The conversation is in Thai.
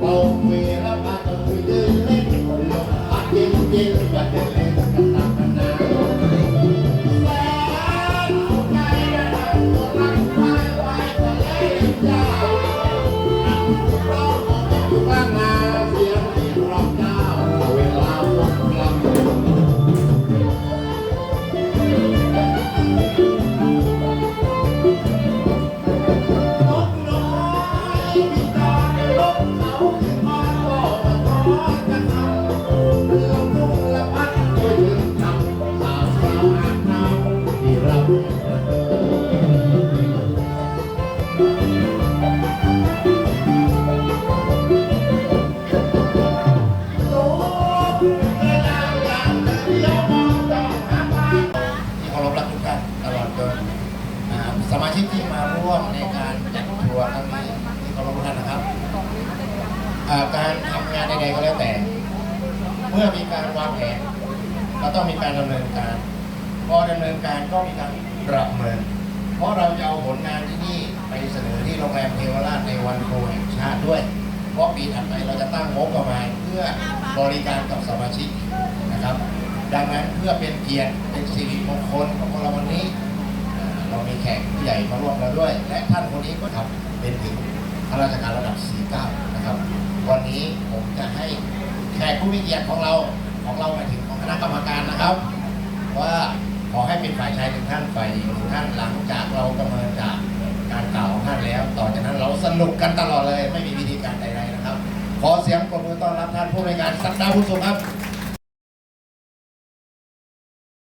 เป่าเวลาพั เคารพรักทุกท่านตลอดจนอ่าสมาชิกที่มาร่วมในการจัดทัวร์ครั้งนี้ที่เคารพทุกท่านนะครับอ่าการทำงานใดๆก็แล้วแต่ เมื่อมีการวางแผนก็ต้องมีการดำเนินการ พอดำเนินการก็มีการประเมิน เพราะเราจะเอาผลงานที่นี่ เสนอที่โรงแรมเทวราชในวันโคแห่งชาติด้วย เพราะปีถัดไปเราจะตั้งงบประมาณเพื่อบริการกับสมาชิกนะครับ ดังนั้นเพื่อเป็นเกียรติเป็นสิริมงคลของเราวันนี้ เรามีแขกผู้ใหญ่มาร่วมเราด้วย และท่านคนนี้ก็ครับเป็นถึงข้าราชการระดับ 49 นะครับ วันนี้ผมจะให้แขกผู้มีเกียรติของเราของเราหมายถึงของคณะกรรมการนะครับ ว่าขอให้เป็นฝ่ายชายหนึ่งท่านฝ่ายหญิงหนึ่งท่านหลัง นุกกันตลอดเลย ไม่มีวิธีการใดๆนะครับ ขอเสียงปรบมือต้อนรับท่านผู้ในการสัปดาผู้ทรงครับ